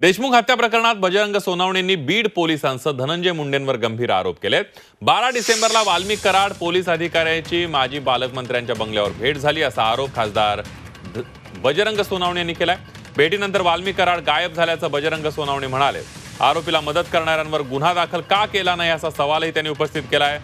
देशमुख हत्या प्रकरणात बजरंग सोनावणेंनी बीड पोलिसांसह धनंजय मुंडेंवर गंभीर आरोप केलेत. बारा डिसेंबरला वाल्मिक कराड पोलीस अधिकाऱ्याची माजी पालकमंत्र्यांच्या बंगल्यावर भेट झाली असा आरोप खासदार बजरंग सोनावणे यांनी केलाय. भेटीनंतर वाल्मिक कराड गायब झाल्याचं बजरंग सोनावणे म्हणाले. आरोपीला मदत करणाऱ्यांवर गुन्हा दाखल का केला नाही असा सवालही त्यांनी उपस्थित केलाय.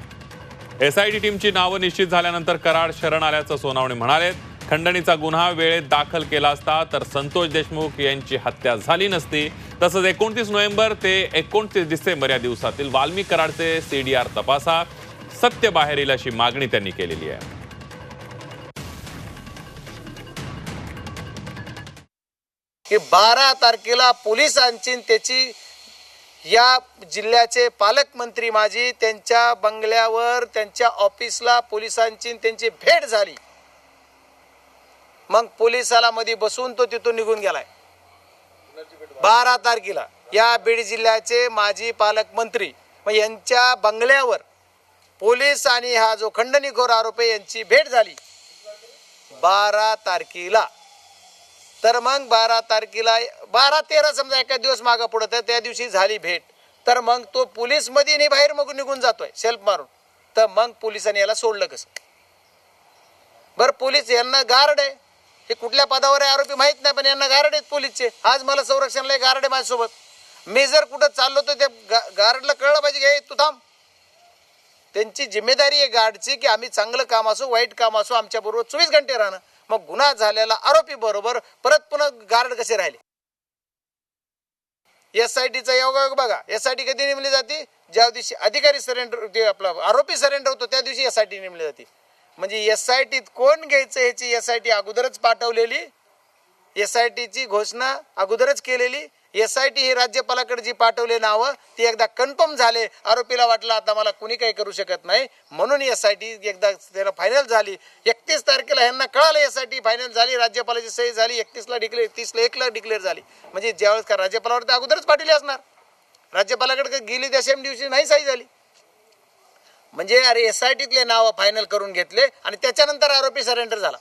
एसआयटी टीमची नावं निश्चित झाल्यानंतर कराड शरण आल्याचं सोनावणे म्हणाले खंडणीचा गुन्हा वेळेत दाखल केला असता तर संतोष देशमुख यांची हत्या झाली नसती. तसंच एकोणतीस नोव्हेंबर ते एकोणतीस डिसेंबर या दिवसातील वाल्मी कराडचे सीडीआर तपासा. सत्य बाहेर येईल अशी मागणी त्यांनी केलेली आहे. की बारा तारखेला पोलिसांची त्याची या जिल्ह्याचे पालकमंत्री माझी त्यांच्या बंगल्यावर त्यांच्या ऑफिसला पोलिसांची त्यांची भेट झाली. मग पोलिसाला मध्ये बसून तो तिथून निघून गेलाय. बारा तारखेला या बीड जिल्ह्याचे माजी पालकमंत्री मग यांच्या बंगल्यावर पोलीस आणि हा जो खंडणीखोर आरोपी यांची भेट झाली. बारा तारखेला. तर मग बारा तारखेला बारा तेरा समजा एका दिवस मागं पुढं तर त्या दिवशी झाली भेट. तर मग तो पोलीसमध्ये आणि नाही बाहेर मग निघून जातोय सेल्फ मारून. तर मग पोलिसांनी याला सोडलं कसं? बरं पोलीस यांना गार्ड आहे. हे कुठल्या पदावर आहे आरोपी माहीत नाही पण यांना गार्ड आहेत पोलीसचे. आज मला संरक्षणला एक गार्ड आहे माझ्यासोबत. मी जर कुठं चाललो तर त्या गार्डला कळलं पाहिजे की तू थांब. त्यांची जिम्मेदारी आहे गार्डची की आम्ही चांगलं काम असो वाईट काम असो आमच्या बरोबर चोवीस घंटे राहणं. मग गुन्हा झालेला आरोपी बरोबर परत पुन्हा गार्ड कसे राहिले? एस आय टीचा योगायोग बघा. एस आय टी कधी नेमली जाते? ज्या दिवशी अधिकारी सरेंडर आपला आरोपी सरेंडर होतो त्या दिवशी एस आय टी नेमली जाते. म्हणजे एस आय टीत कोण घ्यायचं ह्याची एस आय टी अगोदरच पाठवलेली? एस आय टीची घोषणा अगोदरच केलेली? एस आय टी ही राज्यपालाकडे जी पाठवले नावं ती एकदा कन्फर्म झाले. आरोपीला वाटलं आता मला कुणी काही करू शकत नाही. म्हणून एस आय टी एकदा त्याला फायनल झाली. एकतीस तारखेला यांना कळालं एस आय टी फायनल झाली राज्यपालाची सही झाली एकतीसला डिक्लेअर तीसला एकला डिक्लेअर झाली. म्हणजे ज्यावेळेस का राज्यपालावर ते अगोदरच पाठवली असणार. राज्यपालाकडे गेली त्या सेम दिवशी नाही सही झाली. म्हणजे अरे एस आय टीतले नावं फायनल करून घेतले आणि त्याच्यानंतर आरोपी सरेंडर झाला.